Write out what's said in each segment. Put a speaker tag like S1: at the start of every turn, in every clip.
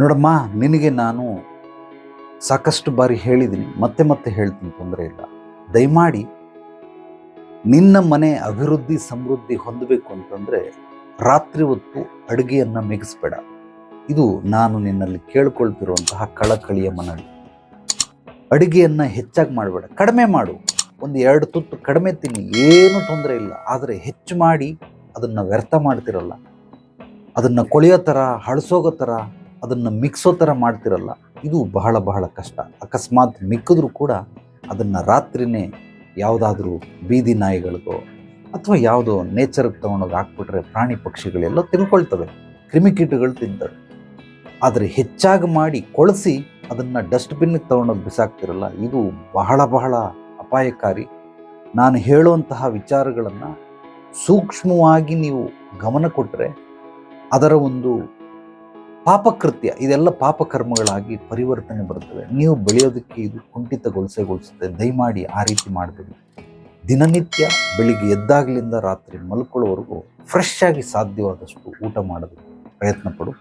S1: ನೋಡಮ್ಮ, ನಿನಗೆ ನಾನು ಸಾಕಷ್ಟು ಬಾರಿ ಹೇಳಿದ್ದೀನಿ ಮತ್ತೆ ಮತ್ತೆ ಹೇಳ್ತೀನಿ, ತೊಂದರೆ ಇಲ್ಲ. ದಯಮಾಡಿ ನಿನ್ನ ಮನೆ ಅಭಿವೃದ್ಧಿ ಸಮೃದ್ಧಿ ಹೊಂದಬೇಕು ಅಂತಂದರೆ ರಾತ್ರಿ ಹೊತ್ತು ಅಡುಗೆಯನ್ನು ಮಿಗಿಸ್ಬೇಡ. ಇದು ನಾನು ನಿನ್ನಲ್ಲಿ ಕೇಳ್ಕೊಳ್ತಿರುವಂತಹ ಕಳಕಳಿಯ ಮನವಿ. ಅಡುಗೆಯನ್ನು ಹೆಚ್ಚಾಗಿ ಮಾಡಬೇಡ. ಕಡಿಮೆ ಮಾಡು. ಒಂದು ಎರಡು ತುತ್ತು ಕಡಿಮೆ ತಿನ್ನಿ, ಏನೂ ತೊಂದರೆ ಇಲ್ಲ. ಆದರೆ ಹೆಚ್ಚು ಮಾಡಿ ಅದನ್ನು ವ್ಯರ್ಥ ಮಾಡ್ತಿರಲ್ಲ. ಅದನ್ನು ಕೊಳೆಯೋ ಥರ ಹಳಸೋಗೋ ಥರ ಅದನ್ನು ಮಿಕ್ಸೋ ಥರ ಮಾಡ್ತಿರಲ್ಲ, ಇದು ಬಹಳ ಬಹಳ ಕಷ್ಟ. ಅಕಸ್ಮಾತ್ ಮಿಕ್ಕಿದ್ರೂ ಕೂಡ ಅದನ್ನು ರಾತ್ರಿನೇ ಯಾವುದಾದ್ರೂ ಬೀದಿ ನಾಯಿಗಳಿಗೋ ಅಥವಾ ಯಾವುದೋ ನೇಚರ್ಗೆ ತೊಗೊಂಡೋಗಿ ಹಾಕ್ಬಿಟ್ರೆ ಪ್ರಾಣಿ ಪಕ್ಷಿಗಳೆಲ್ಲ ತಿನ್ಕೊಳ್ತವೆ. ಕ್ರಿಮಿಕೀಟಗಳು ತಿಂತವೆ. ಆದರೆ ಹೆಚ್ಚಾಗಿ ಮಾಡಿ ಕೊಳಸಿ ಅದನ್ನು ಡಸ್ಟ್ಬಿನ್ನಿಗೆ ತೊಗೊಂಡೋಗಿ ಬಿಸಾಕ್ತಿರಲ್ಲ, ಇದು ಬಹಳ ಬಹಳ ಅಪಾಯಕಾರಿ. ನಾನು ಹೇಳುವಂತಹ ವಿಚಾರಗಳನ್ನು ಸೂಕ್ಷ್ಮವಾಗಿ ನೀವು ಗಮನ ಕೊಟ್ಟರೆ ಅದರ ಒಂದು ಪಾಪಕೃತ್ಯ, ಇದೆಲ್ಲ ಪಾಪಕರ್ಮಗಳಾಗಿ ಪರಿವರ್ತನೆ ಬರುತ್ತವೆ ನೀವು ಬೆಳೆಯೋದಕ್ಕೆ ಇದು ಕುಂಠಿತಗೊಳಿಸಗೊಳಿಸುತ್ತೆ ದಯಮಾಡಿ ಆ ರೀತಿ ಮಾಡಬೇಡಿ. ದಿನನಿತ್ಯ ಬೆಳಿಗ್ಗೆ ಎದ್ದಾಗಲಿಂದ ರಾತ್ರಿ ಮಲ್ಕೊಳ್ಳೋವರೆಗೂ ಫ್ರೆಶ್ ಆಗಿ ಸಾಧ್ಯವಾದಷ್ಟು ಊಟ ಮಾಡೋದಕ್ಕೆ ಪ್ರಯತ್ನ ಪಡು.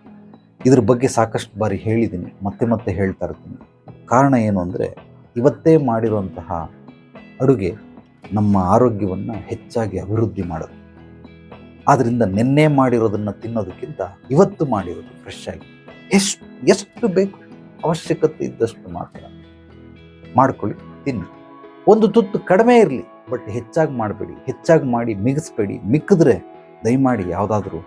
S1: ಇದ್ರ ಬಗ್ಗೆ ಸಾಕಷ್ಟು ಬಾರಿ ಹೇಳಿದ್ದೀನಿ. ಮತ್ತೆ ಮತ್ತೆ ಹೇಳ್ತಾ ಇರ್ತೀನಿ. ಕಾರಣ ಏನು ಅಂದರೆ, ಇವತ್ತೇ ಮಾಡಿರುವಂತಹ ಅಡುಗೆ ನಮ್ಮ ಆರೋಗ್ಯವನ್ನು ಹೆಚ್ಚಾಗಿ ಅಭಿವೃದ್ಧಿ ಮಾಡೋದು ಆದ್ದರಿಂದ ನಿನ್ನೆ ಮಾಡಿರೋದನ್ನು ತಿನ್ನೋದಕ್ಕಿಂತ ಇವತ್ತು ಮಾಡಿರೋದು ಫ್ರೆಶ್ ಆಗಿ. ಎಷ್ಟು ಎಷ್ಟು ಬೇಕು ಅವಶ್ಯಕತೆ ಇದ್ದಷ್ಟು ಮಾತ್ರ ಮಾಡ್ಕೊಳ್ಳಿ ತಿನ್ನಿ ಒಂದು ತುತ್ತು ಕಡಿಮೆ ಇರಲಿ ಬಟ್ ಹೆಚ್ಚಾಗಿ ಮಾಡಬೇಡಿ. ಹೆಚ್ಚಾಗಿ ಮಾಡಿ ಮಿಗಿಸ್ಬೇಡಿ. ಮಿಕ್ಕಿದ್ರೆ ದಯಮಾಡಿ ಯಾವುದಾದ್ರೂ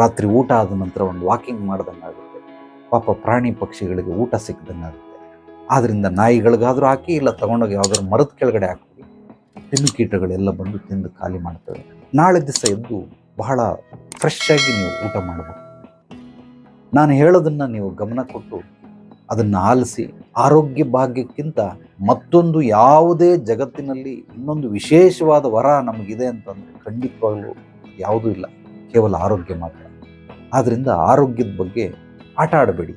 S1: ರಾತ್ರಿ ಊಟ ಆದ ನಂತರ ಒಂದು ವಾಕಿಂಗ್ ಮಾಡ್ದಂಗೆ ಆಗುತ್ತೆ ಪಾಪ ಪ್ರಾಣಿ ಪಕ್ಷಿಗಳಿಗೆ ಊಟ ಸಿಕ್ಕದಂಗೆ ಆಗುತ್ತೆ ಆದ್ದರಿಂದ ನಾಯಿಗಳಿಗಾದರೂ ಹಾಕಿ, ಇಲ್ಲ ತಗೊಂಡೋಗಿ ಯಾವುದಾದ್ರು ಮರದ ಕೆಳಗಡೆ ಹಾಕಿ ಕೀಟಗಳೆಲ್ಲ ಬಂದು ತಿಂದು ಖಾಲಿ ಮಾಡ್ತವೆ. ನಾಳೆ ದಿವಸ ಎದ್ದು ಬಹಳ ಫ್ರೆಶ್ ಆಗಿ ನೀವು ಊಟ ಮಾಡಬೇಕು ನಾನು ಹೇಳೋದನ್ನು ನೀವು ಗಮನ ಕೊಟ್ಟು ಅದನ್ನು ಆಲಿಸಿ ಆರೋಗ್ಯ ಭಾಗ್ಯಕ್ಕಿಂತ ಮತ್ತೊಂದು ಯಾವುದೇ ಜಗತ್ತಿನಲ್ಲಿ ಇನ್ನೊಂದು ವಿಶೇಷವಾದ ವರ ನಮಗಿದೆ ಅಂತಂದರೆ ಖಂಡಿತವಾಗಲೂ ಯಾವುದೂ ಇಲ್ಲ. ಕೇವಲ ಆರೋಗ್ಯ ಮಾತ್ರ. ಆದ್ದರಿಂದ ಆರೋಗ್ಯದ ಬಗ್ಗೆ ಆಟ ಆಡಬೇಡಿ.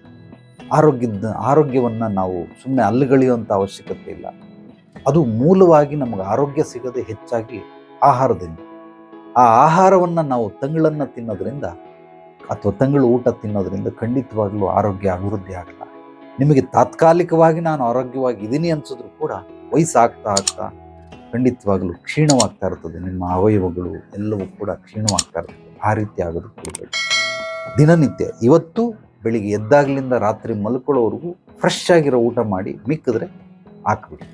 S1: ಆರೋಗ್ಯದ, ಆರೋಗ್ಯವನ್ನು ನಾವು ಸುಮ್ಮನೆ ಅಲ್ಲುಗಳೆಯುವಂಥ ಅವಶ್ಯಕತೆ ಇಲ್ಲ. ಅದು ಮೂಲವಾಗಿ ನಮಗೆ ಆರೋಗ್ಯ ಸಿಗದೆ ಹೆಚ್ಚಾಗಿ ಆಹಾರದಿಂದ. ಆ ಆಹಾರವನ್ನು ನಾವು ತಂಗಳನ್ನು ತಿನ್ನೋದ್ರಿಂದ ಅಥವಾ ತಂಗಳು ಊಟ ತಿನ್ನೋದ್ರಿಂದ ಖಂಡಿತವಾಗ್ಲೂ ಆರೋಗ್ಯ ಅಭಿವೃದ್ಧಿ ಆಗಲ್ಲ. ನಿಮಗೆ ತಾತ್ಕಾಲಿಕವಾಗಿ ನಾನು ಆರೋಗ್ಯವಾಗಿ ಇದ್ದೀನಿ ಅನ್ಸಿದ್ರು ಕೂಡ ವಯಸ್ಸಾಗ್ತಾ ಆಗ್ತಾ ಖಂಡಿತವಾಗ್ಲೂ ಕ್ಷೀಣವಾಗ್ತಾ ಇರ್ತದೆ. ನಿಮ್ಮ ಅವಯವಗಳು ಎಲ್ಲವೂ ಕೂಡ ಕ್ಷೀಣವಾಗ್ತಾ ಇರ್ತದೆ. ಆ ರೀತಿ ಆಗೋದು ಕೊಡಬೇಡಿ ದಿನನಿತ್ಯ ಇವತ್ತು ಬೆಳಿಗ್ಗೆ ಎದ್ದಾಗಲಿಂದ ರಾತ್ರಿ ಮಲ್ಕೊಳ್ಳೋವರೆಗೂ ಫ್ರೆಶ್ ಆಗಿರೋ ಊಟ ಮಾಡಿ ಮಿಕ್ಕಿದ್ರೆ ಹಾಕ್ಬಿಡಿ.